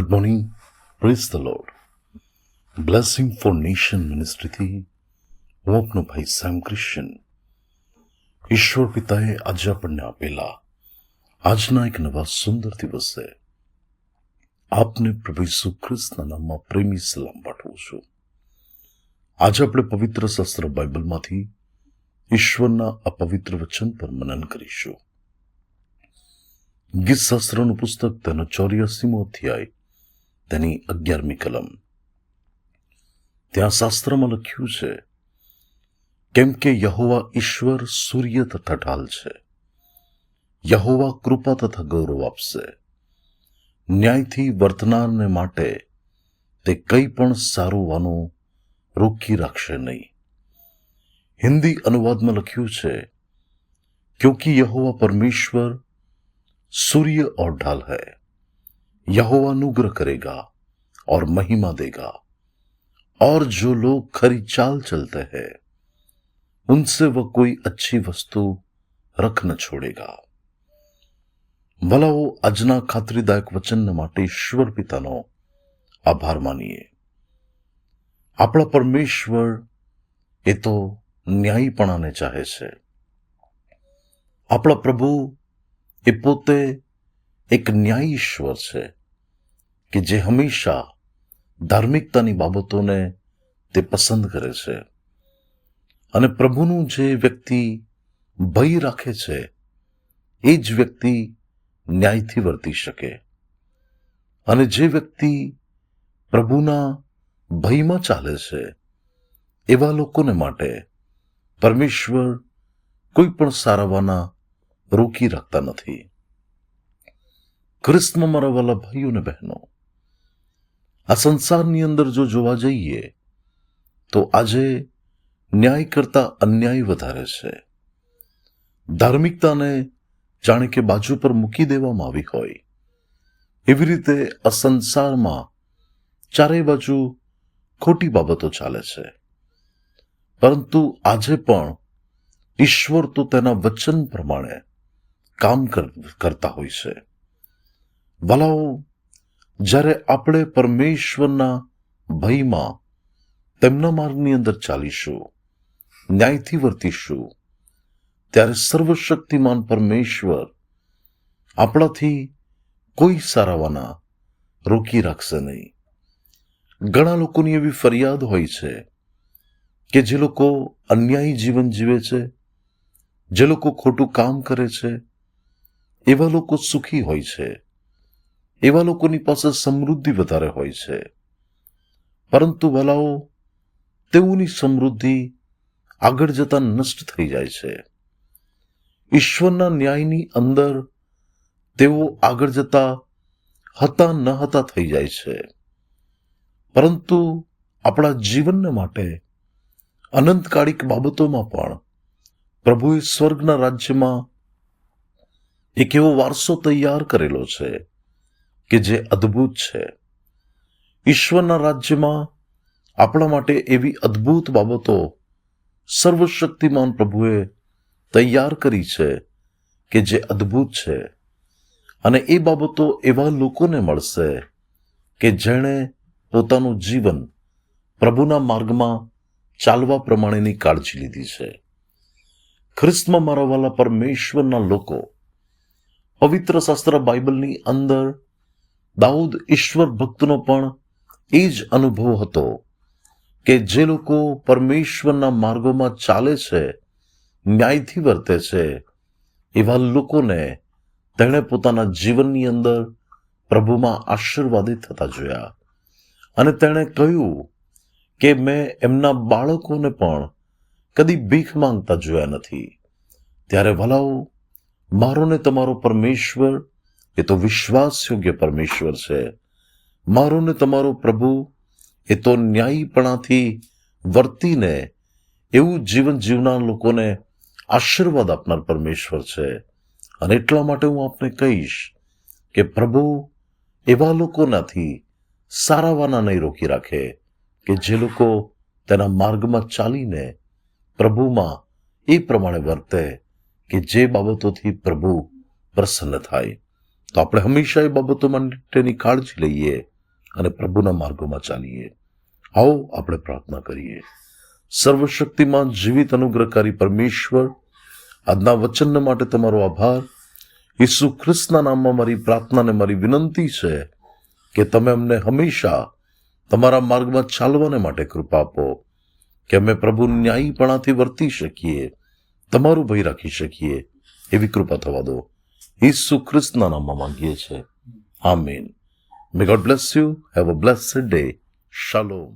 Good morning praise the lord blessing for nation મિનિસ્ટ્રીથી હું આપનો ભાઈ સેમ ક્રિશ્ચન ઈશ્વર પિતાએ આજે આપણને આપેલા આજના એક નવા સુંદર દિવસે આપને પ્રભુ ઈસુ ખ્રિસ્તના નામમાં પ્રેમી સલામ પાઠવું છું આજે આપણે પવિત્ર શાસ્ત્ર બાઇબલમાંથી ઈશ્વરના અપવિત્ર વચન પર મનન કરીશું ગીત શાસ્ત્રનું પુસ્તક તેનો ચોર્યાસીમો અધ્યાય તેની અગિયારમી કલમ ત્યાં શાસ્ત્રમાં લખ્યું છે કેમ કે યહોવા ઈશ્વર સૂર્ય તથા ઢાલ છે યહોવા કૃપા તથા ગૌરવ આપશે ન્યાયથી વર્તનારને માટે તે કંઈ પણ સારું રોકી રાખશે નહીં હિન્દી અનુવાદમાં લખ્યું છે क्योंकि यहोवा परमेश्वर सूर्य और ढाल है यहोवा अनुग्रह करेगा और महिमा देगा और जो लोग खरी चाल चलते हैं उनसे वह कोई अच्छी वस्तु रख न છોડેગા વલાઓ આજના ખાતરીદાયક વચન માટે ઈશ્વર પિતાનો આભાર માનીએ આપણા પરમેશ્વર એ તો ન્યાયીપણાને ચાહે છે આપણા પ્રભુ એ પોતે એક ન્યાયી ઈશ્વર છે કે જે હંમેશા ધાર્મિકતાની બાબતોને તે પસંદ કરે છે. અને પ્રભુનું જે વ્યક્તિ ભય રાખે છે, એ જ વ્યક્તિ ન્યાયથી વર્તી શકે. અને જે વ્યક્તિ પ્રભુના ભયમાં ચાલે છે, એવા લોકોને માટે પરમેશ્વર કોઈ પણ સારાવાના રોકી રાખતા નથી. ખ્રિસ્તમાં મારા વાલા ભાઈઓ અને બહેનો આ સંસારની અંદર જો જોવા જઈએ, તો આજે ન્યાય કરતા અન્યાય વધારે છે. ધાર્મિકતાને જાણે કે બાજુ પર મૂકી દેવામાં આવી હોય. એવી રીતે આ સંસારમાં ચારેય બાજુ ખોટી બાબતો ચાલે છે. પરંતુ આજે પણ ઈશ્વર તો તેના વચન પ્રમાણે કામ કરતા હોય છે. વલાઓ જ્યારે આપણે પરમેશ્વરના ભયમાં તેમના માર્ગની અંદર ચાલીશું, ન્યાયથી વર્તીશું, ત્યારે સર્વશક્તિમાન પરમેશ્વર આપણાથી કોઈ સારાવાના રોકી રાખશે નહીં. ઘણા લોકોની એવી ફરિયાદ હોય છે કે જે લોકો અન્યાયી જીવન જીવે છે, જે લોકો ખોટું કામ કરે છે, એવા લોકો સુખી હોય છે. એવા લોકોની પાસે સમૃદ્ધિ વધારે હોય છે. પરંતુ વલાઓ તેઓની સમૃદ્ધિ આગળ જતા નષ્ટ થઈ જાય છે. ઈશ્વરના ન્યાયની અંદર તેઓ આગળ જતા હતા ન હતા થઈ જાય છે. પરંતુ આપણા જીવનને માટે અનંતકાળિક બાબતોમાં પણ પ્રભુએ સ્વર્ગના રાજ્યમાં એક એવો વારસો તૈયાર કરેલો છે. કે જે અદ્ભુત છે. ઈશ્વરના રાજ્યમાં આપણા માટે એવી અદ્ભુત બાબતો સર્વશક્તિમાન પ્રભુએ તૈયાર કરી છે કે જે અદ્ભુત છે. અને એ બાબતો એવા લોકોને મળશે કે જેણે પોતાનું જીવન પ્રભુના માર્ગમાં ચાલવા પ્રમાણેની કાળજી લીધી છે. ખ્રિસ્તમાં મારા વાલા પરમેશ્વરના લોકો, પવિત્ર શાસ્ત્ર બાઇબલની અંદર દાઉદ ઈશ્વર ભક્તનો પણ એ જ અનુભવ હતો કે જે લોકો પરમેશ્વરના માર્ગોમાં ચાલે છે, ન્યાયથી વર્તે છે, એવા લોકોને તેણે પોતાના જીવનની અંદર પ્રભુમાં આશીર્વાદિત થતા જોયા. અને તેણે કહ્યું કે મેં એમના બાળકોને પણ કદી ભીખ માંગતા જોયા નથી. ત્યારે ભલાઓ મારો ને તમારો પરમેશ્વર એ તો વિશ્વાસયોગ્ય પરમેશ્વર છે. મારો ને તમારો પ્રભુ એ તો ન્યાયીપણાથી વર્તીને એવું જીવન જીવનાર લોકોને આશીર્વાદ આપનાર પરમેશ્વર છે. અને એટલા માટે હું આપને કહીશ કે પ્રભુ, એવા લોકોનાથી સારાવાના નહીં રોકી રાખે કે જે લોકો તેના માર્ગમાં ચાલીને પ્રભુમાં એ પ્રમાણે વર્તે કે જે બાબતોથી પ્રભુ પ્રસન્ન થાય. તો આપણે હંમેશા એ બાબતો માટેની કાળજી લઈએ અને પ્રભુના માર્ગોમાં ચાલીએ. આવો આપણે પ્રાર્થના કરીએ. સર્વશક્તિમાન, જીવિત, અનુગ્રહકારી પરમેશ્વર, આજના વચન માટે તમારો આભાર. ઈસુ ખ્રિસ્તના નામમાં મારી પ્રાર્થના અને મારી વિનંતી છે કે તમે અમને હંમેશા તમારા માર્ગમાં ચાલવાને માટે કૃપા આપો, કે અમે પ્રભુ ન્યાયીપણાથી વર્તી શકીએ, તમારું ભય રાખી શકીએ, એવી કૃપા થવા દો. ઈસુ ખ્રિસ્તના નામમાં માંગીએ છીએ આમીન may God bless you have a blessed day શાલોમ